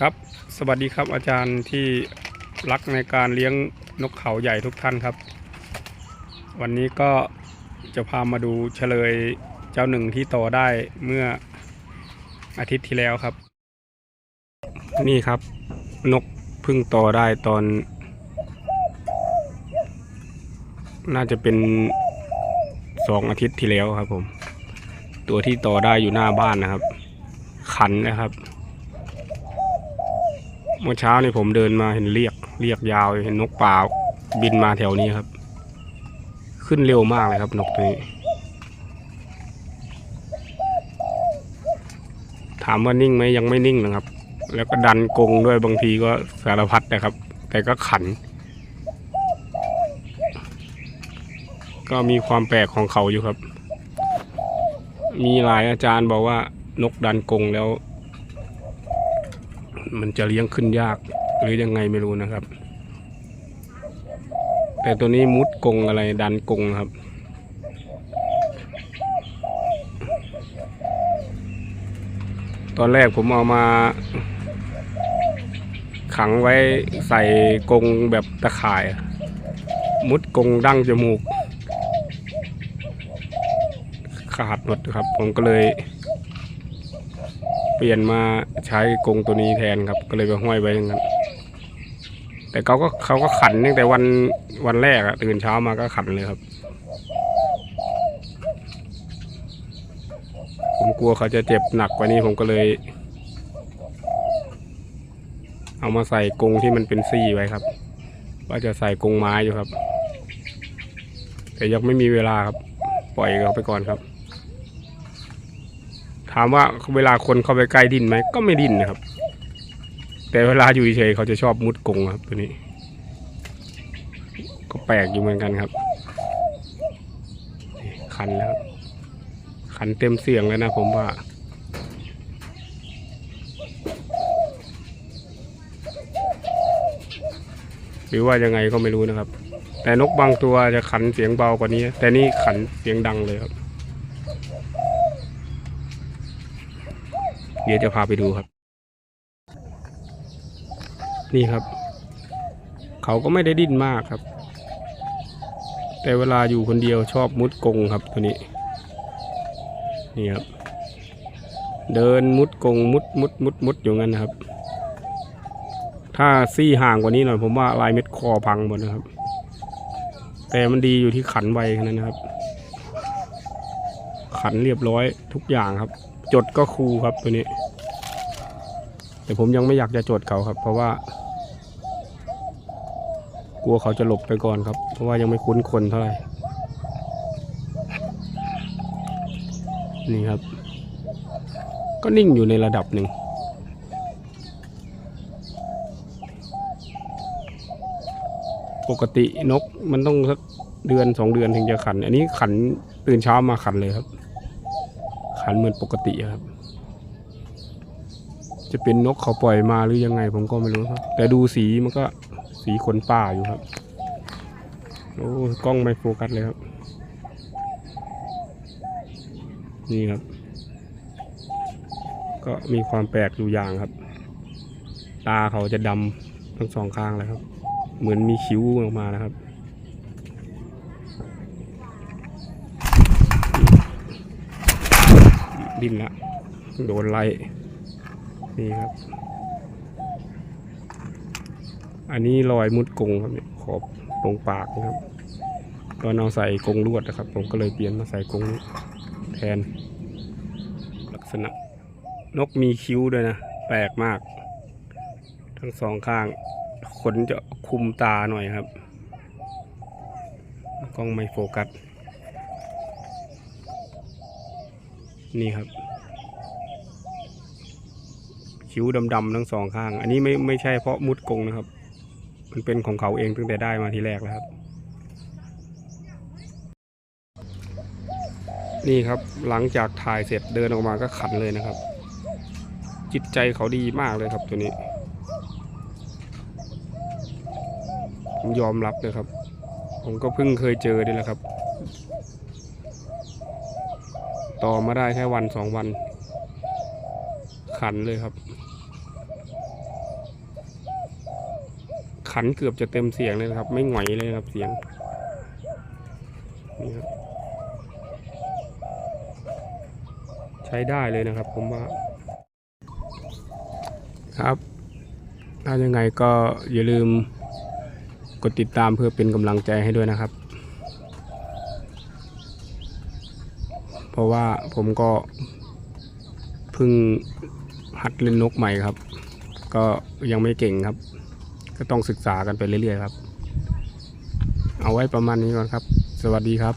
ครับ สวัสดีครับอาจารย์ที่รักในการเลี้ยงนกเขาใหญ่ทุกท่านครับ วันนี้ก็จะพามาดูเฉลยเจ้าหนึ่งที่ต่อได้เมื่ออาทิตย์ที่แล้วครับ นี่ครับ นกเพึ่งต่อได้ตอน น่าจะเป็นสองอาทิตย์ที่แล้วครับผม ตัวที่ต่อได้อยู่หน้าบ้านนะครับ ขันนะครับ มื่อเช้านี่ผมเดินมาเห็นเรียกเรียกยาวเห็นนกป่าบินมาแถวนี้ครับ ขึ้นเร็วมากเลยครับนกตัวนี้ ถามว่านิ่งไหมยังไม่นิ่งนะครับ แล้วก็ดันกงด้วยบางทีก็สารพัดนะครับ แต่ก็ขัน ก็มีความแปลกของเขาอยู่ครับ มีหลายอาจารย์บอกว่านกดันกงแล้ว มันจะเลี้ยงขึ้นยากหรือยังไงไม่รู้นะครับ แต่ตัวนี้มุดกงอะไรดันกงครับ ตอนแรกผมเอามา ขังไว้ใส่กงแบบตะข่าย มุดกงดั้งจมูก ขาดหมดครับ ผมก็เลย เปลี่ยนมาใช้กรงตัวนี้แทนครับ ก็เลยไปห้อยไว้อย่างนั้น แต่เขาก็เขาก็ขันตั้งแต่วันวันแรกอะตื่นเช้ามาก็ขันเลยครับ ผมกลัวเขาจะเจ็บหนักกว่านี้ผมก็เลย เอามาใส่กรงที่มันเป็นซี่ไว้ครับ ว่าจะใส่กรงไม้อยู่ครับ แต่ยังไม่มีเวลาครับ ปล่อยเขาไปก่อนครับามว่าเวลาคนเข้าไปใกล้ดินไหมก็ไม่ดินนะครับ แต่เวลาอยู่เฉยเขาจะชอบมุดกงครับตัวนี้ ก็แปลกอยู่เหมือนกันครับนี่คันแล้วคันเต็มเสียงแล้วนะผมว่าหรือว่ายังไงก็ไม่รู้นะครับ แต่นกบางตัวจะขันเสียงเบากว่านี้ แต่นี่ขันเสียงดังเลยครับ เดี๋ยวจะพาไปดูครับ นี่ครับ เขาก็ไม่ได้ดิ้นมากครับ แต่เวลาอยู่คนเดียวชอบมุดกงครับตัวนี้ นี่ครับ เดินมุดกงมุดมุดมุดมุดอยู่งั้นนะครับ ถ้าซี่ห่างกว่านี้หน่อยผมว่าลายเม็ดคอพังหมดนะครับ แต่มันดีอยู่ที่ขันไวแค่นั้นนะครับขันเรียบร้อยทุกอย่างครับ จดก็คูครับตัวนี้ แต่ผมยังไม่อยากจะจดเขาครับ เพราะว่า กลัวเขาจะหลบไปก่อนครับ เพราะว่ายังไม่คุ้นคนเท่าไหร่นี่ครับ ก็นิ่งอยู่ในระดับหนึ่งปกตินกมันต้องสักเดือนสองเดือนถึงจะขัน อันนี้ขันตื่นเช้ามาขันเลยครับ ขันเหมือนปกติครับ จะเป็นนกเขาปล่อยมาหรือยังไงผมก็ไม่รู้ครับ แต่ดูสีมันก็สีขนป่าอยู่ครับ โอ้กล้องไม่โฟกัสเลยครับ นี่ครับ ก็มีความแปลกอยู่อย่างครับ ตาเขาจะดำทั้งสองข้างเลยครับ เหมือนมีคิ้วออกมานะครับ ดิ้นละโดนไล่นี่ครับ อันนี้รอยมุดกงครับขอบตรงปากนะครับ ตอนเอาใส่กงลวดนะครับ ผมก็เลยเปลี่ยนมาใส่กงแทน ลักษณะ นกมีคิ้วด้วยนะ แปลกมาก ทั้งสองข้างขนจะคุมตาหน่อยครับ กล้องไม่โฟกัส นี่ครับ คิ้วดำๆทั้งสองข้าง อันนี้ไม่ไม่ใช่เพราะมุดกงนะครับ มันเป็นของเขาเองตั้งแต่ได้มาทีแรกแล้วครับ นี่ครับหลังจากถ่ายเสร็จเดินออกมาก็ขันเลยนะครับ จิตใจเขาดีมากเลยครับตัวนี้ผมยอมรับเลยครับ ผมก็เพิ่งเคยเจอนี่แหละครับ ต่อมาได้แค่วันสองวัน ขันเลยครับ ขันเกือบจะเต็มเสียงเลยครับ ไม่หงอยเลยครับเสียงนี่ครับใช้ได้เลยนะครับ ผมว่า ครับถ้ายังไงก็อย่าลืมกดติดตามเพื่อเป็นกำลังใจให้ด้วยนะครับ เพราะว่าผมก็เพิ่งหัดเล่นนกใหม่ครับ ก็ยังไม่เก่งครับ ก็ต้องศึกษากันไปเรื่อยๆครับ เอาไว้ประมาณนี้ก่อนครับ สวัสดีครับ